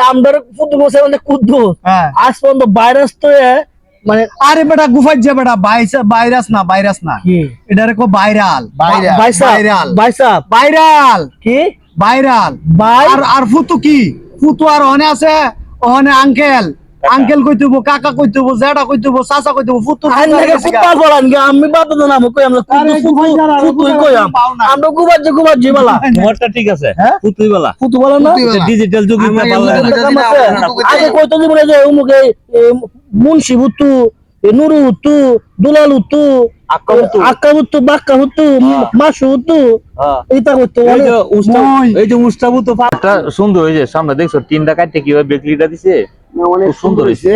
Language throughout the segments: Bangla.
আমদার মানে কুদ্দু হ্যাঁ। আজ পর্যন্ত ভাইরাস তো মানে আরে বেটা যে বেটা ভাইরাস না ভাইরাস না। এটা ভাইরাল। ভাইরাল। ভাইরাল। কি? ভাইরাল। আর আর ফুতু কি? ফুতু আর ওখানে আছে ওখানে আঙ্কেল আঙ্কেল কইতেব কাকা কইতেব জেডা কইতেব চাচা কইতেব ফুতু আইন লাগে ফুটবল বলান গে আমি বাদ না আমি কই আমরা ফুটু গুবাই কই না। আমরা গুবাজ গুবাজ বলা। তোমারটা ঠিক আছে হ্যাঁ? পুতুই বেলা। ফুটু বলা না? ডিজিটাল যুগ। আগে কইতো জীবনে যে উমুকে মুন্সি বুতু নুরু উতু দুলাল উতু আক্কা উত্তু। আক্কা উতু বাক্কা উতু মাসু উতু হ্যাঁ। এটা কইতো এই যে উস্তা এই যে উস্তাবু তো একটা সুন্দর হয়েছে সামনে দেখছ তিনটা কাটতে কীভাবে বেকলিটা দিছে? খুব সুন্দর হয়েছে।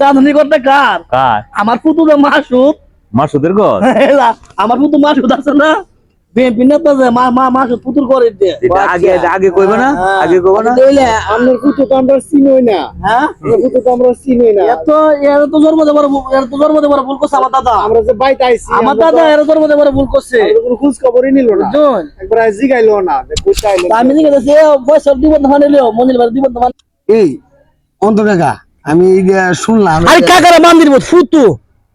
জাননি করতে কার? কার? আমার পুতু মাসুদ। মাসুদের ঘর? আমার পুতু মাসুদ আছে না? আগে কইবে না? আগে কইবে না? আপনার কুতু তো আমরা চিনই না। হ্যাঁ? তো আমরা চিনই না। এত এর তো জন্ম দেবার এর তো জন্ম দেবার ভুল করছে আমার দাদা। আমরা যে বাইতে আইছি আমার দাদা এর জন্ম দেবার ভুল করছে। কোনো খোঁজ খবরই নিল না। বুঝছেন? একবার জিগাইলো না যে কোথায় আমি বয়স দিব এলিও মন্দির বাড়ি দিব ধান এই কাকা আমি শুনলাম আরে কাকারা মন্দির বল ফুতু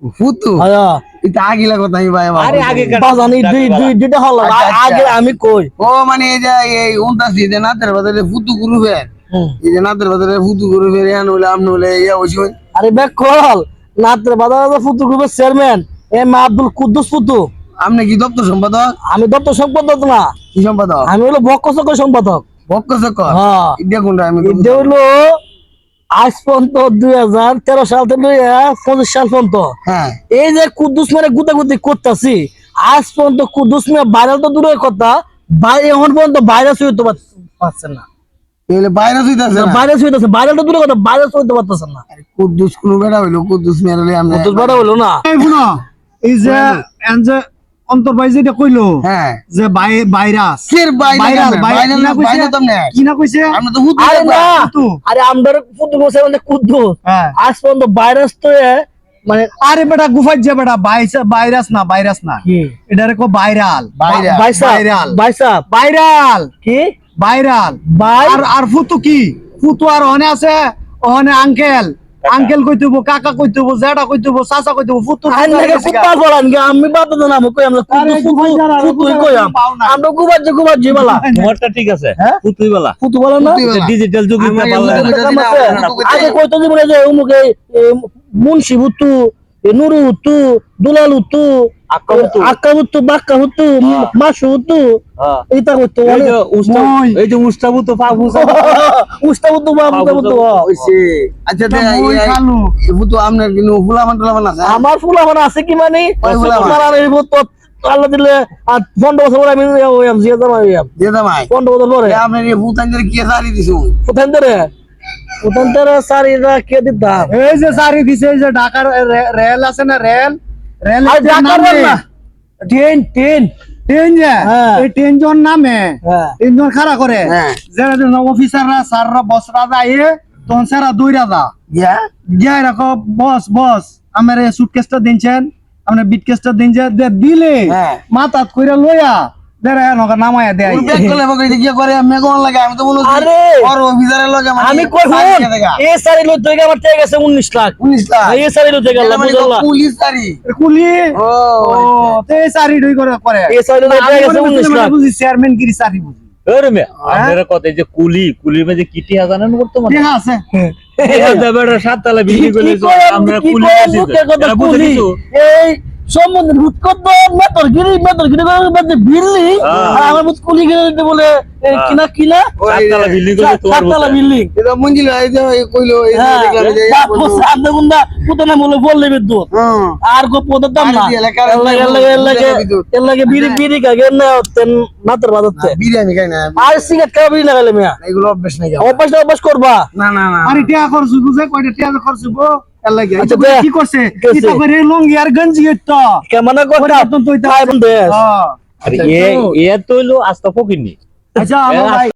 ফুতু আয়া এটা আগিলা কথা আমি ভাই আরে আগে বাজানি দুই দুই দুইটা হল আচ্ছা, আচ্ছা। আগে আমি কই? ও মানে এই যে এই উনতাসি যে নাতের বাজারে ফুতু গ্রুপে এই যে নাতের বাজারে ফুতু গ্রুপের ইয়ান হইলে আমনে ইয়া হইছে আরে বেক কল নাত্রে বাজার ফুতু গ্রুপের চেয়ারম্যান এম আব্দুল কুদ্দুস ফুতু আপনি কি দপ্তর সম্পাদক? আমি দপ্তর সম্পাদক না। কি সম্পাদক? আমি হলো বক্কচক্র সম্পাদক। বক্ক চক্কর হ্যাঁ। ইডিয়া কোনটা আমি এটা হলো আজ পর্যন্ত দুই হাজার তেরো সাল থেকে পঁচিশ সাল পর্যন্ত। হ্যাঁ। এই যে কুদ্দুস মেরে গুতাগুতি করতেছি আজ পর্যন্ত কুদ্দুস মেয়ে ভাইরাল তো দূরের কথা এখন পর্যন্ত হইতে পার- পারছে না। বাইরে হইতাছে না? ভাইরাস হইতেছে ভাইরাল তো দূরের কথা ভাইরাস হইতে পারতেছে না। কুদ্দুস কোন বেড়া হইল কুদ্দুস মেরালে আমরা কুদ্দুস বড় হলো না। এই যে এন যে অন্তর ভাই যেটা কইলো হ্যাঁ। যে ভাই- ভাইরাস। কির না বাইরে কি না কইছে? আমরা তো হুতু আরে না ফুতু। আরে আমদার কুদ্দু বসে মানে কুদ্দু। হ্যাঁ। আজ পর্যন্ত ভাইরাস তো মানে আরে বেটা গুফাই যে বেটা ভাইরাস না ভাইরাস না। কি? এটারে কো ভাইরাল। ভাইরাল। ভাইসাব ভাইরাল। ভাইসাব। ভাইরাল। কি? ভাইরাল। আর আর ফুতু কি? ফুতু আর ওখানে আছে ওখানে আঙ্কেল আঙ্কেল কই দিব কাকা কই দিব জেডা কই দিব চাচা কই ফুতু ফুটু লাগে ফুটবল বলান গে আমি বাদ তো আমি কই আমরা কুতু কুতু কই আম? আমরা গুবাজ জি বালা। তোমারটা ঠিক আছে হ্যাঁ? বালা। কুতু বালা না? ডিজিটাল যুগ আগে কই তো জীবনে যে উমুকে মুন্সি বুতু নুরু উতু দুলাল উতু এটা এই যে আচ্ছা দে ফুতু আপনার কিন্তু আমার ফুল আছে কি মানে? এই আল্লাহ দিলে আর পনেরো বছর পরে আমি জিয়া পনেরো বছর পরে। আপনার এই ফুতাঞ্জের কি সারি দিছো? কে দিতাম? এই যে সারি দিছে এই যে ঢাকার রেল আছে না রেল? ট্রেন ট্রেন হ্যাঁ। এই নামে। ট্রেনজন ট্রেন খাড়া করে। হ্যাঁ। যারা যেন অফিসাররা স্যাররা বসরা যায় তখন স্যারা রাখো বস বস আমার সুটকেসটা দিনছেন আপনার বিটকেসটা দিনছে দিলে হ্যাঁ। মাথাত কইরা লইয়া উনিশ লাখ। 19 লাখ। এই সারি লোক থেকে এটা তো আল্লাহ পুলিশ কুলি? ও ও তে সারি ডই করে করে। এই সারি লোক থেকে গেছে উনিশ লাখ। চেয়ারম্যান গিরি বুঝি। কত যে কুলি কুলির মধ্যে কিটি মানে দেখা আছে। সাততলা বিল্ডিং করে আমরা কুলি? এই সম্বন্ধে কত? মেতর গিরি মেতর গিরি করে বিল্ডিং হ্যাঁ। আর আমার মত কুলি গিরি বলে এ, কিনা কিনা? সাততলা বিল্ডিং করে সাততলা বিল্ডিং। এটা মঞ্জিল এই যে কইলো এই যে হ্যাঁ। গুন্ডা পুতনা বললে বিদ্যুৎ। আর গো পদের দাম না। লাগে লাগে লাগে এর লাগে বিড়ি বিড়ি কাগে না তেন মাত্র বাজাচ্ছে বিরিয়ানি খাই না। আর সিগারেট খাওয়া বিড়ি লাগালে মিয়া? এগুলো অভ্যাস নাই অভ্যাস অভ্যাস করবা। না না না আরে টিয়া খরচ বুঝে কয়টা টিয়া খরচ হইবো? আচ্ছা, আচ্ছা। কি করছে? লঙ্গি আর গঞ্জি তো কেমন কথা? আরে এ তো আস্তা ফকিনি আচ্ছা